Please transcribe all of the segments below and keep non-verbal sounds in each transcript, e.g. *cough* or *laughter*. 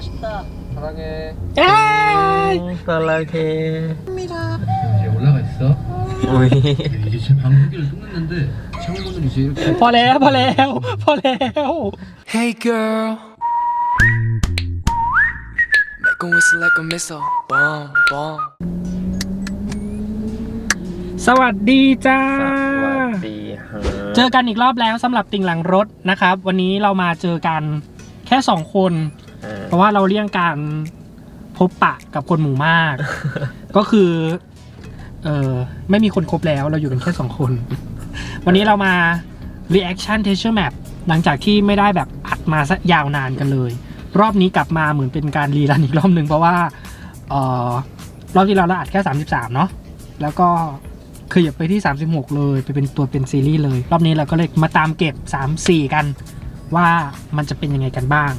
아쉽다. 사랑해. เอ้ย ตอนเราเค 이제 올라가 있어. อุ้ย 이제 제 방귀를 끊는데 창문을 이제 이렇게 พอแล้วพอแล้วพอแล้ว Hey girl, make 'em whistle like a missile. Bomb, bomb. สวัสดีจ้า สวัสดีฮะ เจอกันอีกรอบแล้วสำหรับติ่งหลังรถนะครับ วันนี้เรามาเจอกันแค่สองคน เออเพราะว่าเราเลี่ยงการพบปะกับคนหมู่มาก ก็คือ เออไม่มีคนครบแล้วเราอยู่กันแค่สองคน วันนี้เรามา reaction texture map หลังจากที่ไม่ได้แบบอัดมาซะยาวนานกันเลย รอบนี้กลับมาเหมือนเป็นการรีรันอีกรอบหนึ่งเพราะว่าเออรอบที่เราเราอัดแค่ 33 เนาะแล้วก็ขยับไปที่ 36 เลย ไปเป็นตัวเป็นซีรีส์เลย รอบนี้เราก็เลยมาตามเก็บ 3 4 กัน ว่ามันจะเป็นยังไงกันบ้าง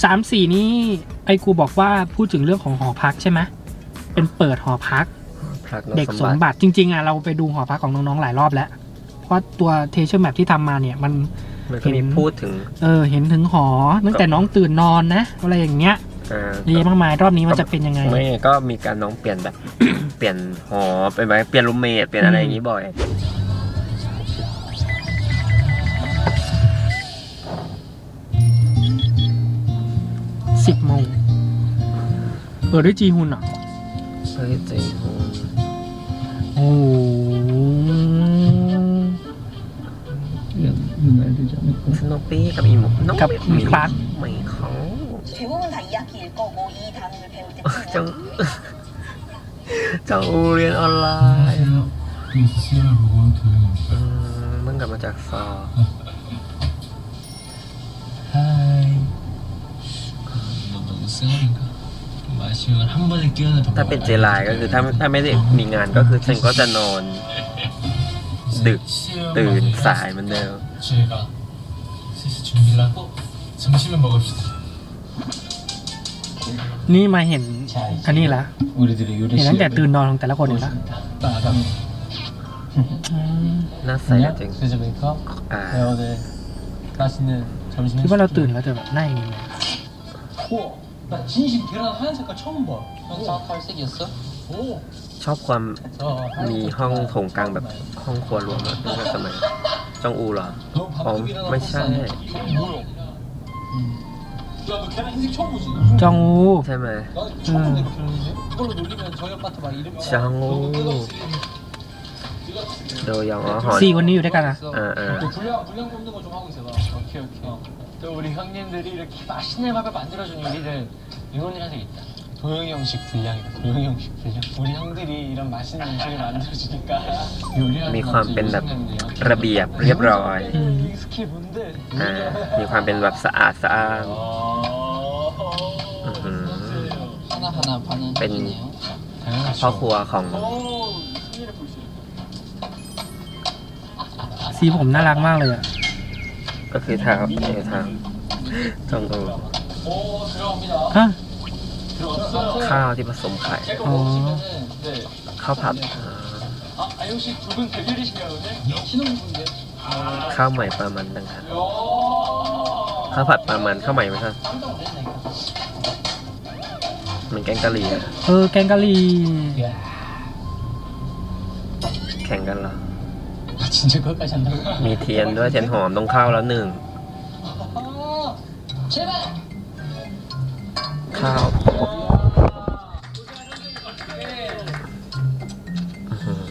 3 4นี้ไอ้กูบอกว่าพูดถึงเรื่องของหอพักใช่ไหมเป็นเปิดหอพักพลัก เด็กสมบัติจริง ๆอะเราไปดูหอพักของน้องๆหลายรอบแล้ว เพราะตัวเทเชอร์แมปที่ทำมาเนี่ยมันมันก็มีพูดถึง เออ เห็นถึงหอตั้งแต่น้องตื่นนอนนะอะไรอย่างเงี้ยอ่าเยอะแยะมากมายรอบนี้มันจะเป็นยังไงไม่ก็มีการน้องเปลี่ยนแบบ เปลี่ยนหอเป็นแบบเปลี่ยนรูมเมทเปลี่ยนอะไรอย่างนี้บ่อย สิบโมงเปิดด้วยจีฮุนเหรอ่ะ เฮ้ยเจฮง โอ้โห สโนปี้กับอีหมน้อง กับมีคลาส ไม่เขา 대부분 다 이야기일 거고 이 단어를 배울 จัง 때쯤은 จังอูเรียนออนไลน์ 미스야 로건트 อืมเพิ่งกลับมาจากสอ ถ้าเป็นเจลายก็คือถ้าถ้าไม่ได้มีงานก็คือฉันก็จะนอน ดึกตื่นสายเหมือนเดิมนี่มาเห็นอันนี้ละเห็นตั้งแต่ตื่นนอนของแต่ละคนเลยละน่าใส่จริงคิดว่าเราตื่นแล้วจะแบบน่าอย่างนี้ 나 진심 계란 하얀 색깔 처음 봐 흰색이었어? 오 ชอบความ 저 มีห้องโถงกลางแบบห้องครัวรวมอะตั้งแต่สมัยจองอูเหรอ 너무 어, 바쁘게 일어나고 맛있어. 있었네. 이거 뭐야? 야너 계란 흰색 처음 보지? จองอู ใช่ไหม 나 처음 보네 이거 계란인데? 이걸로 놀리면 저희 아파트 막 이름 장호. 너무 끝없이 โดยองอ๋อหอน สี่คนนี้อยู่ด้วยกันนะ อ่าอ่า 또 분량 분량 뽑는 거 좀 하고 있어 봐. 오케이 오케이. 또 우리 형님들이 이렇게 맛있는 밥을 만들어준 우리를 응원을 한 적이 있다. 도영이 형식 분량이다. 도영이 형식 분량. 우리 형들이 이런 맛있는 음식을 만들어주니까 요리하는 มีความเป็นแบบระเบียบเรียบร้อย 음. 이 스킬 뭔데? อ่า มีความเป็นแบบสะอาดสะอ้าน 아. 음. 하나하나 반은 뺀 해주네요. พ่อครัวของ 오, 승리를 볼 수 있어. สีผมน่ารักมากเลยอ่ะ ก็คือเท้าเท้าจองโอ้ข้าวที่ผสมไข่อ๋ข้าวผัดข้าวใหม่ปลามันดังรับข้าวผัดปลามันข้าวใหม่ไหมครับเหมือนแกงกะหรี่อะเออแกงกะหรี่แข่งกันเหรอ 아 진짜 그것까지 한다고? มีเทียนด้วยเทียนหอมต้องเข้าแล้วหนึ่ง 아, 제발. ข้าวอื้อหือ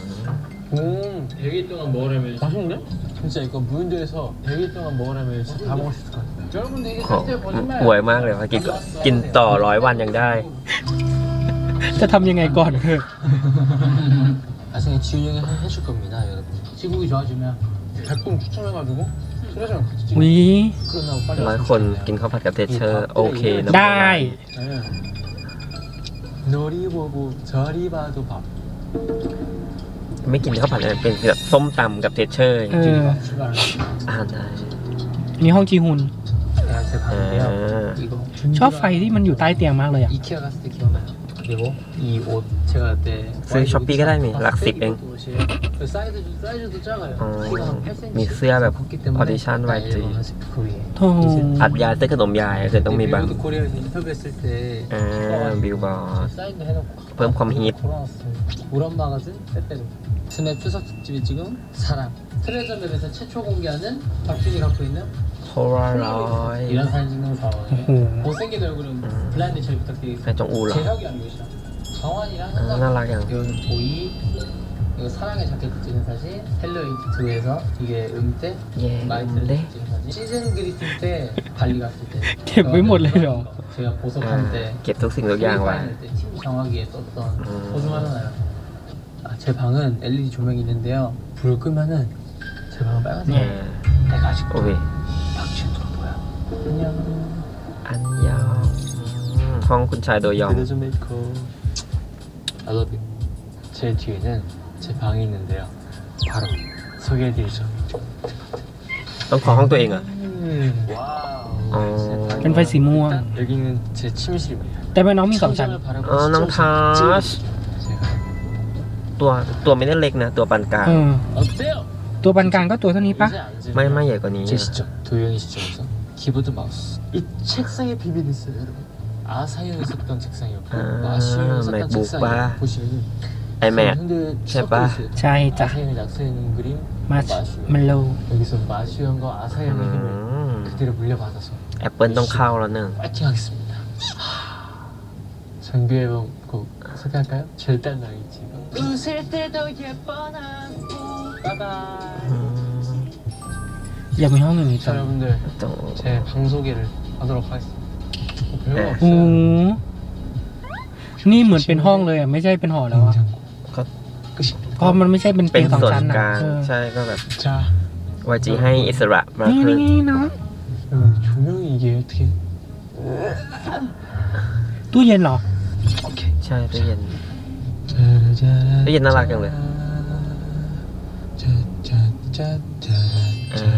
음, 100일 동안 먹으려면 맛있네? 진짜 이거 무인도에서 100일 동안 먹으려면 진짜 다 먹을 수 있을 것 같아요. 여러분들 이게 โหหวยมากเลยพอกินกินต่อร้อยวันยังได้ จะทำยังไงก่อนเถอะ 나중에 지훈 형이 해- 해줄 겁니다, 여러분. 시국이 좋아지면 100분 추첨해가지고 트레저랑 같이 วิ 찍어. 끝나고 빨리 ร้อย 와서 คนกินข้าวผัดกับเทเชอร์ โอเคนะ ได้ 네. 너리 보고 저리 봐도 밥. ไม่กินข้าวผัดเลยเป็นแบบส้มตำกับเทเชอร์ เออ 출발. อ่านได้ นี่ห้องจีฮุน 내가 제 방인데요. 아. 이거 ชอบไฟที่มันอยู่ใต้เตียงมากเลยอ่ะ 이케아 갔을 때 기억나요? 그리고 이 옷 제가 그때 ซื้อช้อปปี้ก็ได้นี่หลักสิบเอง 옷이 사이즈 사이즈도 작아요. 어, 키가 한 8cm. มีเสื้อแบบ 컸기 때문에 어디션 딱 YG. L 하나씩 그 위에. โธ่ อัดยาเส้นขนมยายคือต้องมีบาง 미국도 코리아에서 인터뷰했을 때 อ่าบิลบอร์ด 사인도 해놓고 그럼 컴 힙. 돌아왔어요. 우람 마가진 빼빼로. 스냅 추석 특집이 지금 사랑. 트레저맵에서 최초 공개하는 박준이 갖고 있는 폴라로이드 이런 사진 찍는 사원 음. 못생긴 얼굴은 음. 블라인드 처리 부탁드리겠습니다. 그냥 좀 우울하 재혁이랑 요시랑 정환이랑 음, 안날라게 이건 보이. 이거 사랑의 자켓 찍은 사진. 헬로이키트에서 이게 음대? 예, 음대. 시즌 그리팅 때 발리 갔을 때. *laughs* 걔왜 몰래요? 제가 보석한 때. 아, 계속 생각이 안 와. 팀 정하기에 썼던 호중 하나요. 아, 제 방은 LED 조명이 있는데요. 불을 끄면은 제 방은 빨간색. 예. 내가 아직 오비. อันยองอืมห้องคุณชายโดยอง 그래서 메이커 I love you 제 뒤에는 제 방이 있는데요 바로 소개해드리죠 ต้องขอห้องตัวเองเหรอ 와우 어. 제 방이고요. เป็นไฟสีม่วง 일단 여기는 제 침실입니다 แต่เป็นน้องมีสองชั้น 천장을 바라보는 อ๋อ น้องทัช 제가 ตัวตัวไม่ได้เล็กนะ ตัวปานกลาง เออ 어때요? ตัวปานกลางก็ตัวเท่านี้ปะ 이제 앉으면 ไม่ไม่ใหญ่กว่านี้ 제 시점 도영이 시점에서 키보드 마우스 이 책상에 비밀이 있어요 여러분 아사형에 썼던 책상이었고 아, 마시형에 썼던 맥북 책상이 봐. 보시면은 ไอแม็ก 현대 제발. 섞여 있어요 ใช่จ้ะ 아사형이 낙서해놓은 그림 มา 마시형 มันโล 여기서 마시형과 아사형의 อื 힘을 ม 그대로 물려받아서 แอปเปิลต้องเข้าแล้วหนึ่ง 파이팅 하겠습니다 하... 정규 앨범 곡 소개할까요? 절대 안 나겠지 웃을 때도 예뻐 난 바이바이 อืม อยากมีห้องอย่างนี้ 자 จัง 여러분들 ต้อง 제 방 소개를 하도록 하겠습니다 어, 별거 네. โอ้ 없어요 นี่เหมือนเป็นห้องเลยอ่ะ ไม่ใช่เป็นหอแล้วอ่ะ 냉장고 ก็ 끝입니다 เพราะมันไม่ใช่เป็น เป็ เตี น ยงสอง ส่วน ชั้น ก นะ ลาง เออ ใช่ก็แบบ 자 วาจีให้อิสระมาก นี่ ขึ้น นี่เนาะ 여러분 조명이 이게 어떻게 ตู้เย็นเหรอ 오케이 ใช่ตู้เย็น 짜라짜라 이게 날아가길래. 짜짜짜짜라 เออ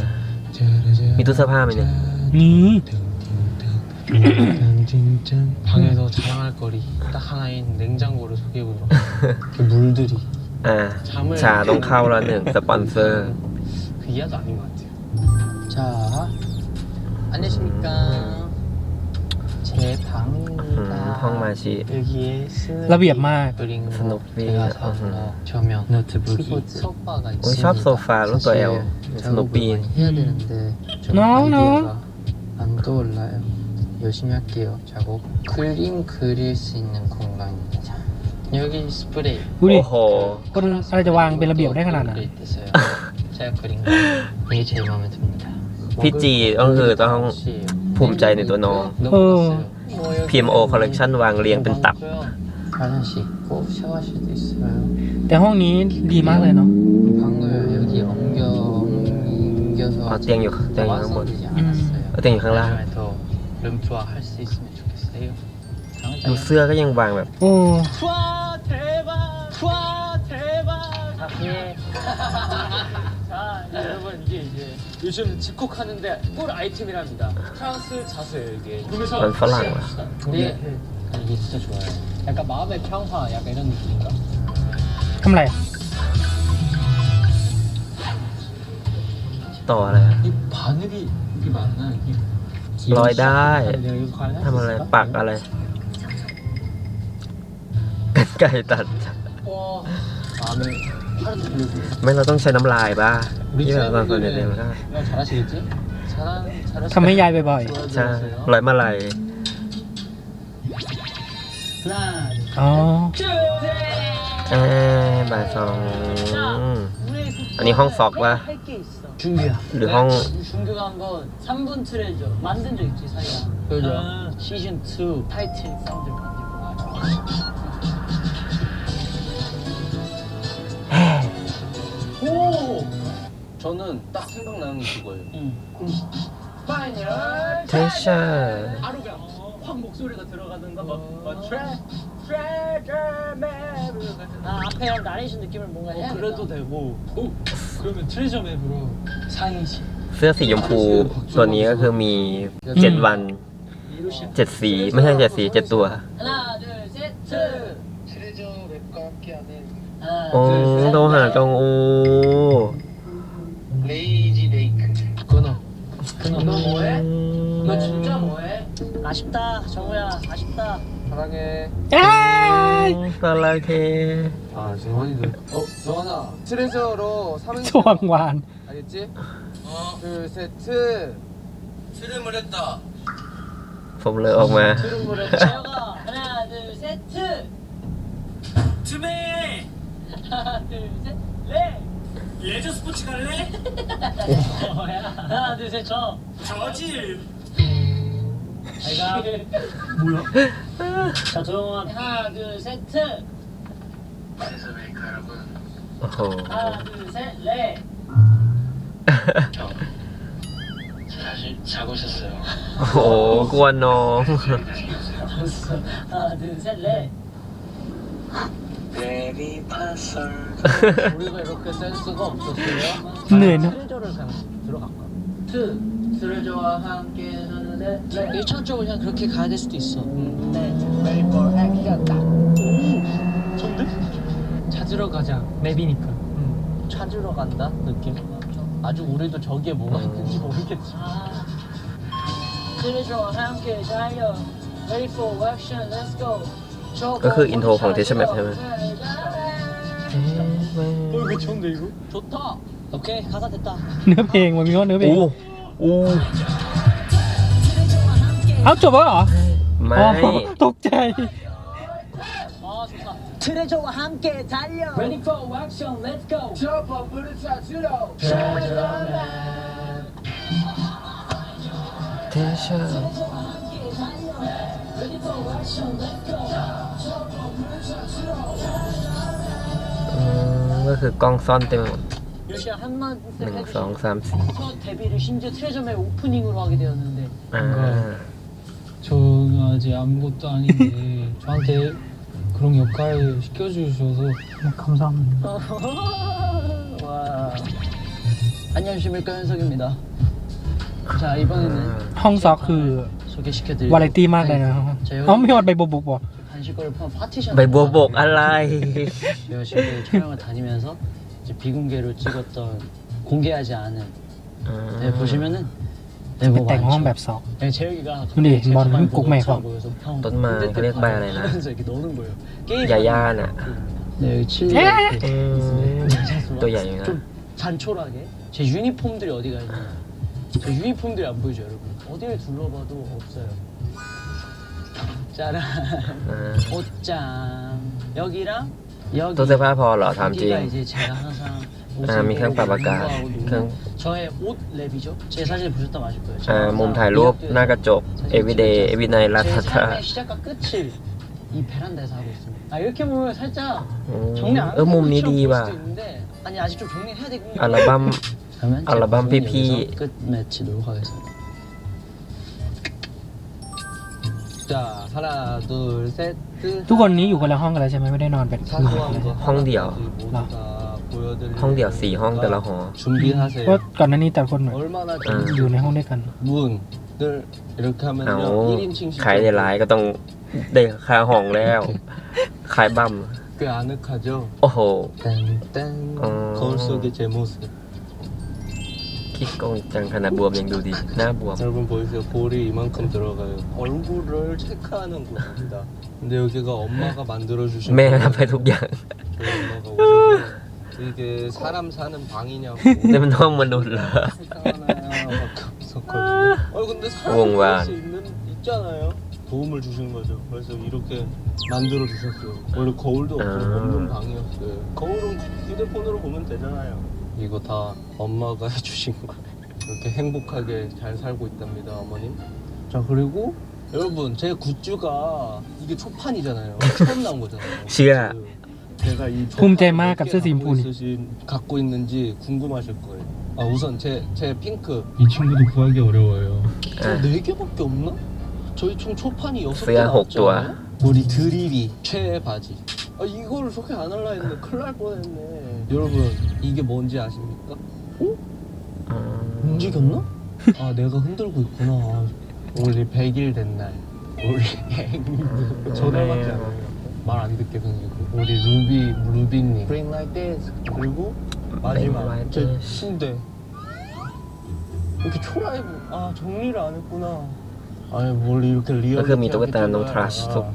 이 두섭하면은 니 방에서 자랑할 거리 딱 하나인 냉장고를 소개해보도록 그 물들이 아, 잠을 자 농카오라는 *laughs* 스폰서 그 이하도 아닌 것 같아요. 자 안녕하십니까. อืม 방입니다 ห้องมาชิ 여기에 스누피 ระเบียบมาก 그린 거 스누피. 제가 사온 거 조명 노트북이 소파가 โอ้ย 있습니다 ชอบโซฟารุ่นตัวเอล สนุปปี้ 작업을 많이 해야 되는데 좀 No, no. 아이디어가 안 떠올라요 열심히 할게요 작업 그림 그릴 수 있는 공간입니다 여기 스프레이 ดูดิ โอ้โห คนอะไรจะวางเป็นระเบียบได้ขนาดนั้น 그릴 때서요 제가 그린 거 이게 제일 마음에 듭니다 피지, 어, 그, ต้อง ภูมิใจในตัวน้อง 어. PMO 컬 PMO Collection วางเรียงเป็นตับ แต่ห้องนี้ดีมากเลยเนาะเตียงอยู่เตียงอยู่ข้างบนเาเตียงอยู่ข้างล่างดูเสื้อก็ยังวางแบบ โอ้ 투아 대박! 투아 대박! 예. 자, 이제 여러분 이게 이제 요즘 집콕하는데 꿀 아이템이랍니다. 프랑스 자수예요 이게. 그래서 มันฝรั่งเหรอ 네. 이게 진짜 좋아요. 약간 마음의 평화 약간 이런 느낌인가? ทำอะไร ต่ออะไรอะ 이 바늘이 이게 맞나 이게? ลอยได้ 내가 이거 과연 ทำอะไร ปักอะไร กันไก่ตัด 와 마음에 하루 돌려주고 ไม่เราต้องใช้น้ำลายบ้าที่แบบบางคนเนี่ยเดี๋ยวมันก็ 너 잘하시겠지? 잘한 잘하시 ทำให้ยายบ่อย ใช่ร้อยมาลัย 하나 ๆ อ๋อ เอ้ยบ่ายสองอันนี้ห้องซอกปะ 할게 있어 준규야หรือห้อง 준규가 한번 3분 트레저 만든 적 있지 사이야 그죠 시즌 2 타이틀 사운드 만들고 저는 딱 생각나는 게 그거예요 파이널 เทเชอร์ 바로 그냥 확 목소리가 들어가는 거 막, 막 트레 트레저 맵 아, 앞에 형 나레이션 느낌을 뭔가 해야 그래도 되고 오 그러면 트레저 맵으로 상이시 เสื้อสีชมพู ตัวนี้ก็คือมีเจ็ดวัน 이로 시작 เจ็ดสี ไม่ใช่เจ็ดสีเจ็ดตัว 하나 둘셋 트레저 맵과 함께하는 하나 โอ้โทรหาจองอู 아쉽다, 정우야, 아쉽다. 사랑해. เอ้ย สลาเค 아, 정원이도. 어, 정원아. 트레저로 *laughs* สว่างหวาน 알겠지? 어. 둘, 셋, 트. 트름을 했다. ผมเลยออกมา 트름을 재혁아, 하나, 둘, 셋, 트! 트메! 하나, 둘, 셋, 레! 레저 스포츠 갈래? *laughs* 뭐야? 하나, 둘, 셋, 저! 저지. 내가 뭐야? 자 조용한 하나 둘셋 그래서 메이커 여러분 하나 어허. 둘셋레 형 사실 자고 있었어요 오, 꾸안놈. 하나 둘셋레 베리파솔 우리가 이렇게 센스가 없었어요 네, 네. 아, 트레저를 들어간 거야 트레저와 함께는 데 네. 일차적으로 그냥 그렇게 가야 될 수도 있어. 네. Ready for action. 좋은데? 찾으러 가자. 맵이니까 음, 찾으러 간다 느낌. 아주 우리도 저기에 뭐가 있는지 모르겠지. 아. 트레저와 함께 달려. Ready for action, let's go. ก็คืออินโทรของเทชแมปใช่ไหม 어, 이거 좋은데 이거? 좋다. 오케이 가사 됐다. เนื้อเพลงมันมีว่าเนื้อเพลง อู้อู้ เอ้าจบแล้วเหรอ ไม่ อ๋อตกใจ 아 좋다. 트레저와 함께 달려. Ready for action, let's go. 저번 불을 찾으러. เทชาอืมก็คือกล้องซ่อนเต็มไปหมด 요시 한만 หนึ่งสองสามสี่ 첫 데뷔를 심지어 트레저맨 오프닝으로 하게 되었는데 อ่ า 저는 아직 아무것도 아닌데 *laughs* 저한테 그런 역할을 시켜주셔서 감사합니다 *laughs* 와 안녕하십니까 현석입니다. 자 이번에는 ห้องซอกคือ 소개시켜드릴 วาไรตี้มากเลยนะเอ้าไม่หอดใบบุบบุบบ่ 간식거를 포함 파티션 ใบบัวบกอะไร 제가 실제 촬영을 다니면서 이제 비공개로 찍었던 공개하지 않은 อ่า 네, 보시면은 จะ 네, ไป 뭐 แต่งห้องแบบ 많죠. ซอก 네, 재혁이가 근데 제일 머리는 가방에 꼭 뭐가 매서. 없어 보여서 형 떴마, 군대 때 그래, 가방 봐야 되나? 하면서 이렇게 넣는 거예요. 게임 ยาย่าน่ะ 네, 여기 칠리 에? 이렇게 อืม 있습니다. ตัวใหญ่อยู่นะ 좀 잔초라게 제 유니폼들이 어디가 있냐 제 유니폼들이 안 보이죠 여러분 어디를 둘러봐도 없어요 짜란 อ่า 옷장 여기랑 여기 ตู้เสื้อผ้าพอเหรอถามจริง 여기가 이제 제가 항상 옷을 อ่ามีเครื่องปรับอากาศ 공부하고 노는 เครื่อง 저의 옷 랩이죠 제 사진 보셨다면 아실 거예요 อ่า 제가 มุม 항상 ถ่ายรูป 미학교에서 หน้ากระจก everyday every night ลา 제 ทาทา 삶의 시작과 끝을 이 베란다에서 하고 있습니다 아 이렇게 보면 살짝 อืม 정리 안 เออมุมนี้ 하는 ดี 것처럼 ว่ะ 보일 수도 있는데 아니 아직 좀 정리해야 되거든요 อัลบั้ม 그러면 제가 알라밤 우선 PP. 여기서 끝 매치 놓고 가겠습니다 자 하나 둘셋 ทุกคนนี้อยู่คนละห้องกันแล้วใช่ไหมไม่ได้นอนเป็นคืน 사소한 거 형 뒤요. 모두 다 보여드릴 ห้องเดี่ยวสี่ห้องแต่ละหอ 준비하세요 เพราะก่อนหน้านี้แต่ละคนแบบ 얼마나 아. อยู่ในห้องด้วยกัน 문을 이렇게 เอา 하면요 1인칭 ขายได้หลายก็ต้องได้ค่าห้องแล้ว ขายบั้ม 꽤 아늑하죠 โอ้โห 땡땡 어. 거울 속의 제 모습 คิดโกงจังขนาดบวมยังดูดี หน้าบวม 여러분 보이세요? 볼이 이만큼 들어가요 얼굴을 체크하는 곳입니다 근데 여기가 엄마가 만들어주신 แม่ 거예요. ทำให้ทุกอย่าง 저희 엄마가 오셔서 이게 사람 사는 방이냐고 내가 너무 놀라. 어 근데 사람 있는 있잖아요. 도움을 주신 거죠. 그래서 이렇게 만들어 주셨어요. 원래 거울도 없는 방이었어요. 거울은 휴대폰으로 보면 되잖아요. 이거 다 엄마가 *laughs* 해주신 거예요. 이렇게 행복하게 잘 살고 있답니다, 어머님. 자 그리고 여러분 제 굿즈가 이게 초판이잖아요. 처음 나온 거잖아요. *laughs* 시가. 그 제가 이 품제 마 값에서 인분이. 갖고 있는지 궁금하실 거예요. 아, 우선 제 제 핑크 이 친구도 구하기 어려워요. 저네 개밖에 없나? 저희 총 초판이 여섯 개 나왔죠. 우리 드립이 최애 바지. 아 이걸 소개 안 할라 했는데 큰일 날 뻔했네. 여러분 이게 뭔지 아십니까? 嗯， 음. 움직였나? 아 내가 흔들고 있구나. 우리 100일 된 날. 우리 행복. 전화받지 않았 말 안 듣게 생기고 우리 루비 루비님 Bring like this 그리고 마지막 like 제 this. 침대 이렇게 초라해 보- 아 정리를 안 했구나 아니 뭘 이렇게 리얼 ก็คือมีตุ๊กตาน้องทรัชทุก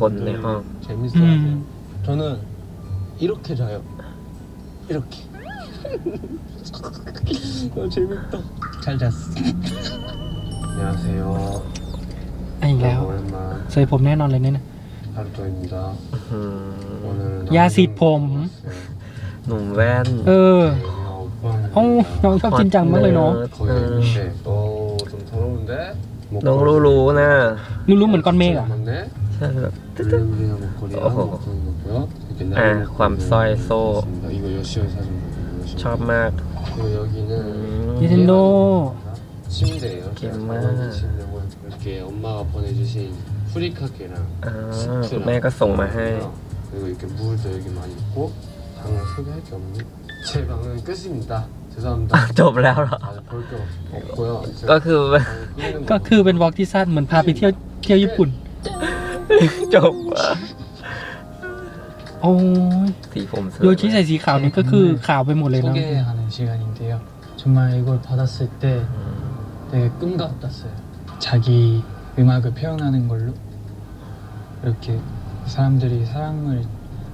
คนในห้อง 재밌어 음. 하세요 저는 이렇게 자요 이렇게 아, *laughs* 재밌다 잘 잤어 안녕하세요 อันอีกแล้ว 오랜만 เสยผมแน่นอนเลยเนี่ย 하 루토입니다 อืม 오늘은 ยาสีดผม หนุ่มแว่น เออ 오빠는 โอ้น้องชอบจริงจังมากเลยเนาะ 거기 있는데 너좀 더러운데? 뭐 น้องรู้รู้ๆนะ รู้ๆเหมือนก้อนเมฆอะ 맞네? ใช่แบบ 블랙블랙 목걸이랑 어허. 목걸이 넣고요 이렇게 아, 나무 괌 목걸이 쏘이 쏘. 있습니다. 이거 여시오에 사준 거예요 여시오. ชอบมาก 그리고 อื 여기는 ม 닌텐도 침대예요 개만. 제가 침대고 이렇게 엄마가 보내주신 프리카케랑 อ่าคุณแม่ก็ส่งมาให้ 그리고 이렇게 물도 여기 많이 있고 방을 소개할 게 없네 제 방은 끝입니다 죄송합니다 จบแล้วเหรอ 아직 볼 게 없고요 ก็คือ 방을 꾸미는 ก็คือเป็นวอล์กที่สั้นเหมือนพาไปเที่ยวเที่ยวญี่ปุ่น จบ โอ้ย สีผมสวย โยชิใส่สีขาวนี่ก็คือขาวไปหมดเลยนะ 소개하는 시간인데요. 정말 이걸 받았을 때 อืม 되게 꿈 같았어요. 자기 음악을 표현하는 걸로 이렇게 사람들이 사랑을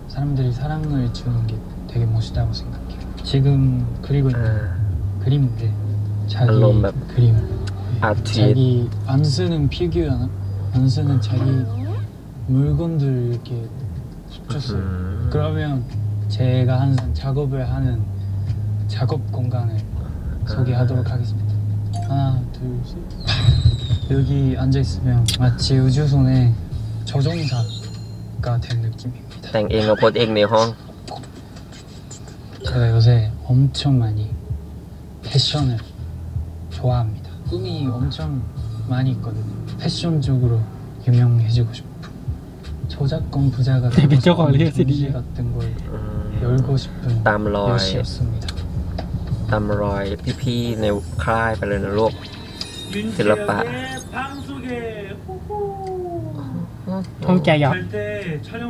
사람들이 사랑을 주는 게 되게 멋있다고 생각해요. 지금 그리고 있는 음. 그림인데 자기 그림 아, 뒤에. 자기 안 쓰는 피규어 안 쓰는 자기 물건들 이렇게 붙였어요. 음. 그러면 제가 항상 작업을 하는 작업 공간을 소개하도록 음. 하겠습니다. 하나, 둘, 셋. 여기 앉아 있으면 마치 우주선에 저종사가 된 느낌입니다. แต่งเองกับโพสเองในห้อง 제가 요새 엄청 많이 패션을 좋아합니다. 꿈이 엄청 많이 있거든요. 패션 쪽으로 유명해지고 싶고 저작권 부자가 되게 되고 저거 싶은 알려드리네. 전시 같은 걸 อืม 열고 싶은 ตามรอย 여시였습니다. ตามรอยพี่ๆในค่ายไปเลยนะลูก ศิลปะ ห้องแจ ยอก 갈때 촬영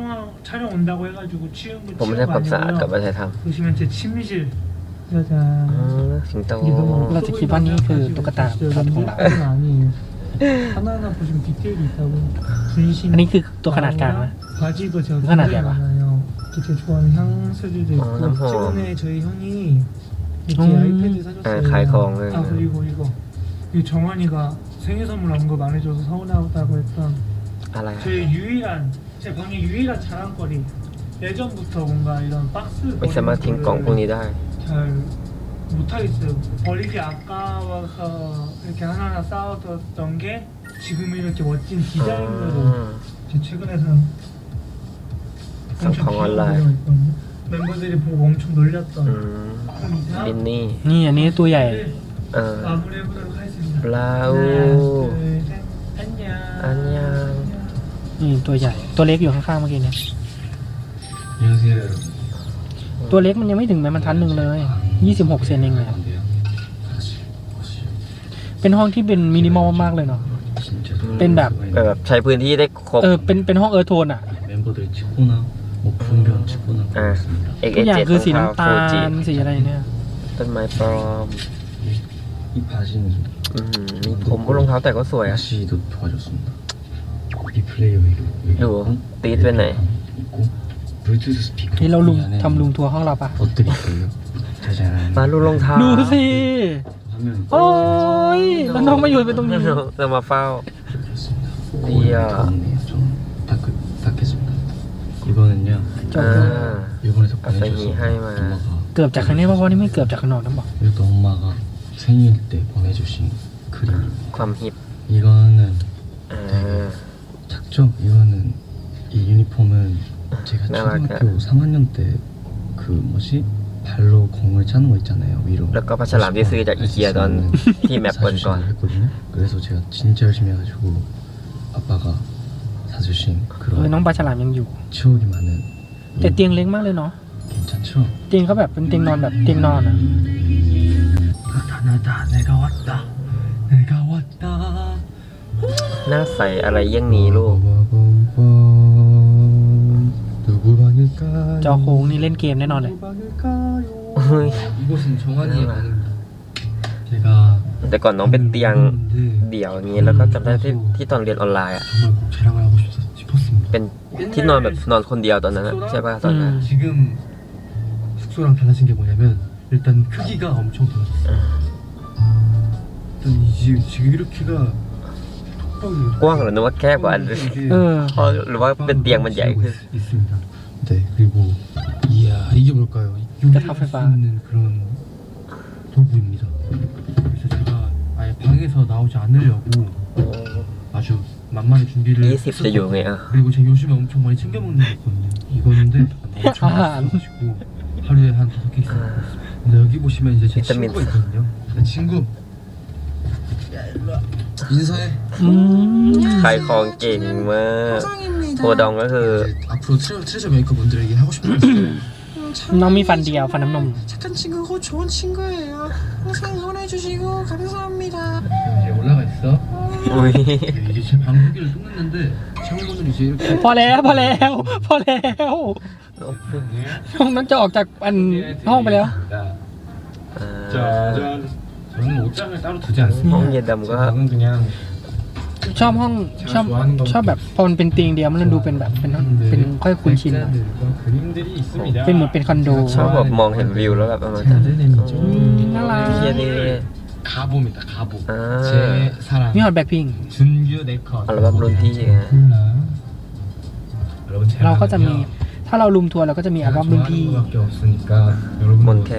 촬영 온다고 해가지고 치운 거 ผมไม่ใช่ความสะอาดกับ 아니고요. ประเทศท 보시면 제 침실 짜잔 ำสิงโต เราจะคิดว่านี่คือตุ๊กตาครับของเรา 아니에요 하나하나 보시면 디테일이 있다고 분신 อันนี้คือตัวขนาดกลางนะ 바지도 제가 이건 굉장히 아니야, 봐. 많아요 이렇게 제가 좋아하는 향수들도 있고 어, 남호. 최근에 저희 형이 이렇게 음. 아이패드 아, 사줬어요 갈콩을. 아 그리고 이거 이 정환이가 생일 선물 언급 안 해줘서 서운하다고 했던 อะไรอะ 제 유일한 제 방의 유일한 자랑거리 예전부터 뭔가 이런 박스 ไม่สามารถทิ้งกล่องพวกนี้ได้ 잘 못하겠어요 버리기 아까워서 이렇게 하나하나 쌓아뒀던 게 지금 이렇게 멋진 อ๋อ 디자인으로 제 최근에는 엄청 상황 귀여운 온라인. 거가 있거든요 멤버들이 보고 엄청 อื 놀렸던 ม 그런 이상 ดินนี่ นี่อันนี้ตัวใหญ่ เออ 마무리해보도록 하겠습니다 บลาอู 하나 둘셋 안녕 อัน ยัง นี่ตัวใหญ่ ตัวเล็กอยู่ข้างๆเมื่อกี้เนี่ย 안녕하세요 여러분 ตัวเล็กมันยังไม่ถึงแม้บรรทัดหนึ่งเลย 26 เซนเองเลยอะ 건데요 같이 보시죠 เป็นห้องที่เป็นมินิมอลมากเลยเนาะ 진짜 เป็นแบบ แบบใช้พื้นที่ได้ครบ เออ เป็น เป็นห้องเออโทนอ่ะ 멤버들 찍거나 뭐 분변 찍거나 아. 그렇습니다 เอก ทุกอย่าง เจ็ด คือสี รอง น้ำ เท้า ตา ฟูจิ ล สีอะไรเนี่ย ต้นไม้ปลอม 이 바지는 อืมมีผมบนรองเท้าแต่ก็สวยอะ 날씨도 좋아졌습니다 หนูตีดไปไหนนี่เราลุงทำลุงทัวร์ห้องเราปะมาลุงรองเท้าดูสิโอ้ยแล้วน้องมาอยู่เป็นตรงนี้เรามาเฝ้าเดียวจบอ่าซาฮิให้มาเกือบจากข้างนี้เาะวันนี้ไม่เกือบจากข้างนอกนะบอกความฮิต 이거는 อ่า 작죠? 이거는 이 유니폼은 제가 나갈까? 초등학교 3학년 때 그 뭐지 발로 공을 차는 거 있잖아요 위로 แล้วก็ปลาฉลามที่ซื้อจากอีเกียตอนที่แมปเปิลก่อน 사주신다고 했거든요 그래서 제가 진짜 열심히 해가지고 아빠가 사주신 เออ น้อง 그런 ปลาฉลามยังอยู่ 추억이 많은 แต่เตียงเล็กมากเลยเนาะ 괜찮죠? เตียงเขาแบบเป็นเตียงนอนแบบเตียงนอนอ่ะ 나타나다 내가 왔다 내가 왔다 หน้าใสอะไรเยี่ยงนี้ลูก 빠바밤밤. จอโค้งนี่เล่นเกมแน่นอนเลย 이곳은 정한이의 방입니다. 제가 แต่ก่อนน้องเป็นเตียง 네, เดี่ยวอย่างนี้ แล้วก็จำได้ที่ที่ตอนเรียนออนไลน์อ่ะ 정말 꼭 자랑을 하고 싶, 싶었습니다. เป็นที่นอนแบบนอนคนเดียวตอนนั้นอะใช่ป่ะตอนนั้น 음. 지금 숙소랑 달라진 게 뭐냐면 일단 크기가 엄청 달라졌어요. 일단 이 집, 지금 이렇게가 톡박이 กว้างหรือนึกว่าแคบกว่าอัน 이게 เออ เพราะหรือว่าเป็นเตียงมันใหญ่ขึ้น 있- 있습니다. 네 그리고 이야 이게 뭘까요? 그러니까 요리를 탑해봐. 할수 있는 그런 도구입니다. 그래서 제가 아예 방에서 나오지 않으려고 아주 만만히 준비를 ยี่สิบจะอยู่ไงอ่ะ 그리고 제가 요즘에 엄청 많이 챙겨 먹는 게 있거든요. 이거는데 엄청 아하. 맛있어가지고 하루에 한 다섯 개 이상 먹고 있습니다. 근데 여기 보시면 이제 제 비타민 친구가 있거든요. 내 친구. 야 일로 와. 인사해. อืม ขายของเก่งมากโพดองก็คือ 이제 앞으로 트레, 트레저 메이커 분들에게 하고 싶은 거 있어요. น้องมีฟันเดียวฟันน้ำนม 착한 친구고 좋은 친구예요. 항상 응원해주시고 감사합니다. 이제 올라가 있어. อุ้ย 네, 이제 제 방 후기를 끝냈는데 친구분들 이제 이렇게 พอแล้วพอแล้ว พอแล้วน้องนั้นจะออกจากอันห้องไปแล้ว อ่า 저는 옷장을 따로 두지 않습니다. ห้องเย็นดำก็ 저는 그냥 ชอบห้องชอบชอบแบบพอมันเป็นเตียงเดียวมันดูเป็นแบบเป็นเป็นค่อยคุ้นชิน 백자들과 그림들이 있습니다. เป็นเหมือนเป็นคอนโด ชอบแบบมองเห็นวิวแล้วแบบประมาณ 제 아들내미죠. อืมน่ารัก เฮียดี 가보입니다. 가보. 아. 제 사랑. นี่ฮอตแบ็คพิง 준규 네컷. อัลบั้มรุ่นพี่ไง 콜라. 여러분 제가 เราก็จะมี ถ้าเราลุมทัวร์เราก็จะมีอัล 제가 บั้มรุ่น 좋아하는 พี่ 거밖에 없으니까 여러분 몬텐.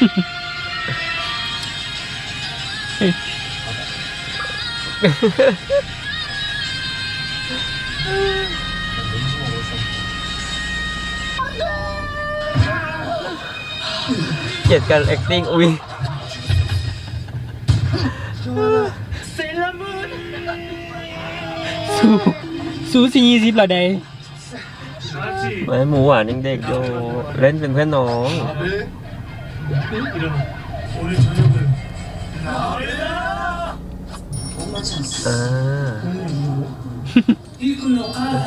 เกลียดการ acting อุ้ยสู้สู้สี่สิบเหรอใดเมืหมูหวานยังเด็กอยู่เล่นเป็นเพื่อนน้อง 일어나 오늘 저녁은 อ่า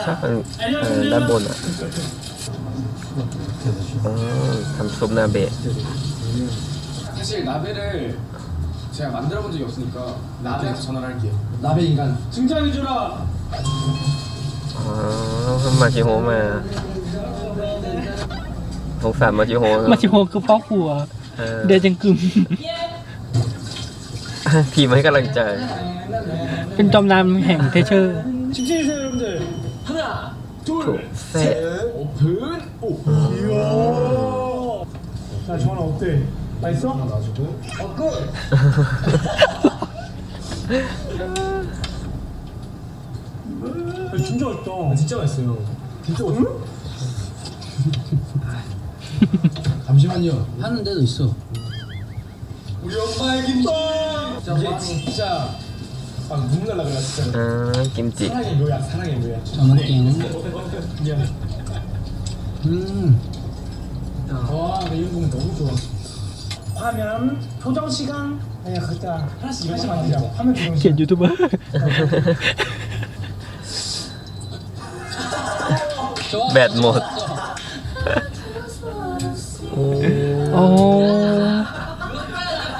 ชอบอันเอ่อด้านบนอ่ะอ๋อทำซุปนาเบะ 사실 나베를 제가 만들어 본 적이 없으니까 나베한테 전화를 할게요. 나베 인간 등장해주라. อ๋อมาชิโฮมาสงสารมาชิโฮ มาชิโฮคือพ่อครัว เออ เดจังกึม ทีมให้กำลังใจ เป็นจอมนำแห่งเทเชอร์ 집중해주세요 여러분들. 하나, ถูก 둘, เซ่ 오픈. 오. 자 정원아 어때? 맛있어? 하나 놔주고. 어 끝. 야, 진짜 맛있다 아, 진짜 맛있어요. 진짜 맛있어. *laughs* 잠시만요. 하는 데도 있어. 우리 엄마의 김치. 이게 진짜 막 눈물 날라 그래 진짜. 아 김치. 사랑의 묘야 사랑의 묘야. 잘 먹을게요. 미안해. 음. 아, 와, 나 이런 부분 너무 좋아. 화면 조정 시간. 네, 그때 하나씩 하나씩 만들자. 화면 조정 시간. 유튜버. *laughs* Bad mode. โอ้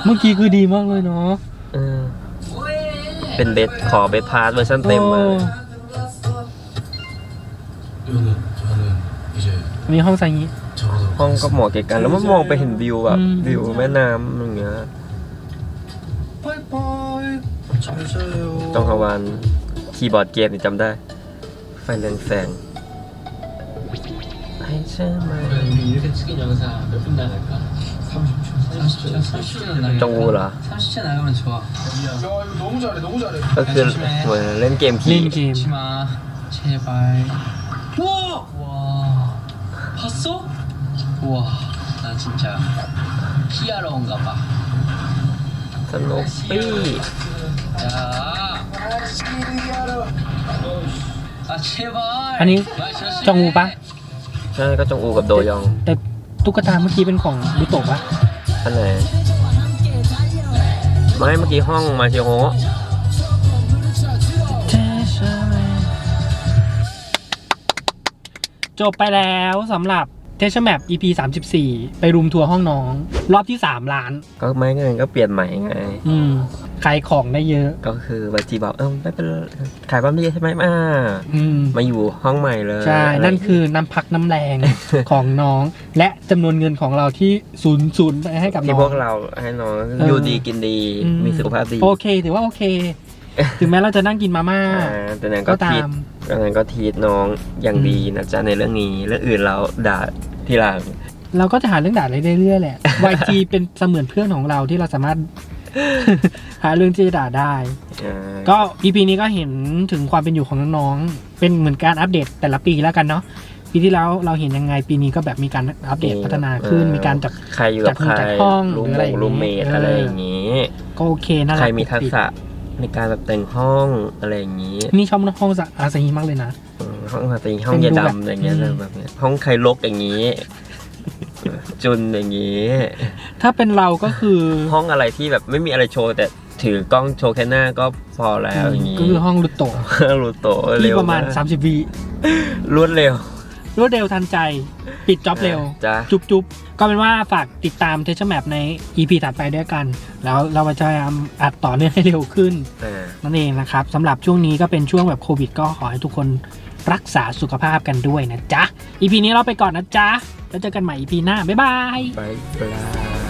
เมื่อกี้คือดีมากเลยเนาะ เออเป็นเบสขอเบสพาร์ทเวอร์ชันเต็มมา โอ้ 저는 저는 이제 อันนี้ห้องไซงี้ 저도 ห้องก็เหมาะแก่กัน แล้วมันมองไปเห็นวิวแบบ อืม วิวแม่น้ำอย่างเงี้ย 빠이빠이 잘 자요 จองฮวานคีย์บอร์ดเกมนี่จำได้ ไฟเรืองแสง 정말 우리 이렇게 찍은 영상 몇 분 나갈까? 30초. 30초. 나가면 정국아. 30초 나가면 좋아. 이거 너무 잘해 너무 잘해. 조심해. 뭐 랜게임 기 린김 지마. 제발. 우와! 우와. 봤어? 우와. 나 진짜 피하러 온가 참 높이. 봐야아 제발. 아, 정우봐. ใช่ก็จงอูกับโดยอง แต่ตุ๊กตาเมื่อกี้เป็นของบุโตะปะอันไหนไม่เมื่อกี้ห้องมาเชียวโฮจบไปแล้วสำหรับเทชแมป EP 34 ไปรุมทัวร์ห้องน้อง รอบที่ 3 ล้าน ก็ไม่ไงก็เปลี่ยนใหม่ไง อืม ขายของได้เยอะ ก็คือบัจีบอกเออไม่เป็นไรขายความดีใช่ไหมมาอืมมาอยู่ห้องใหม่เลยใช่นั่นคือน้ำพักน้ำแรงของน้อง และจำนวนเงินของเราที่ศูนย์ศูนย์ไปให้กับน้ที่องพวกเราให้น้องเออออยู่ดีกินดีอืมีสุขภาพดีโอเคถือว่าโอเค ถึงแม้เราจะนั่งกินมาม่าอ่าแต่นั้นก็ก็ตาทีตมแต่นั้นก็ทีตน้องอย่างดีนะจ๊ะในเรื่องนี้เรื่องอื่นเราด่าทีหลังเราก็จะหาเรื่องด่าอะไรเรื่อยๆแหละ YG เป็นเสมือนเพื่อนของเราที่เราสามารถ หาเรื่องที่จะด่าได้อ่าก็ EP นี้ก็เห็นถึงความเป็นอยู่ของน้องๆ เป็นเหมือนการอัปเดตแต่ละปีแล้วกันเนาะ ปีที่แล้วเราเห็นยังไงปีนี้ก็แบบมีการอัปเดตพัฒนาขึ้น มีการจัดใครอยู่กับใครจัดห้องรูมหรืออะไรอย่างงี้รูมเมทเออออะไรอย่างนี้ ก็โอเคน่ารักใครมีทักปกปิดษะในการแบบแต่งห้องอะไรอย่างนี้ นี่ชอบห้องอาซาฮิมากเลยนะอืมห้องแต่งห้องเป็นยาดูแบบดำอย่างเงี้ยอืมแบบเนี้ยห้องใครลกอย่างนี้ จุนอย่างนี้ ถ้าเป็นเราก็คือห้องอะไรที่แบบไม่มีอะไรโชว์แต่ถือกล้องโชว์แค่หน้าก็พอแล้วอย่างนี้ก็คือห้องลุโตะรูโตะเร็ที่วประมาณก30วิรวดเร็วรวดเร็วทันใจ ปิดจ็อบเร็วจ้ะจุ๊บจุ๊บก็เป็นว่าฝากติดตามเทชแมปใน EP ถัดไปด้วยกัน แล้วเราจะพยายามอัดต่อเนื่องให้เร็วขึ้นอ่านั่นเองนะครับสำหรับช่วงนี้ก็เป็นช่วงแบบโควิด ก็ขอให้ทุกคน รักษาสุขภาพกันด้วยนะจ๊ะ อีพีนี้เราไปก่อนนะจ๊ะ แล้วเจอกันใหม่อีพีหน้า บ๊ายบาย ไปปลา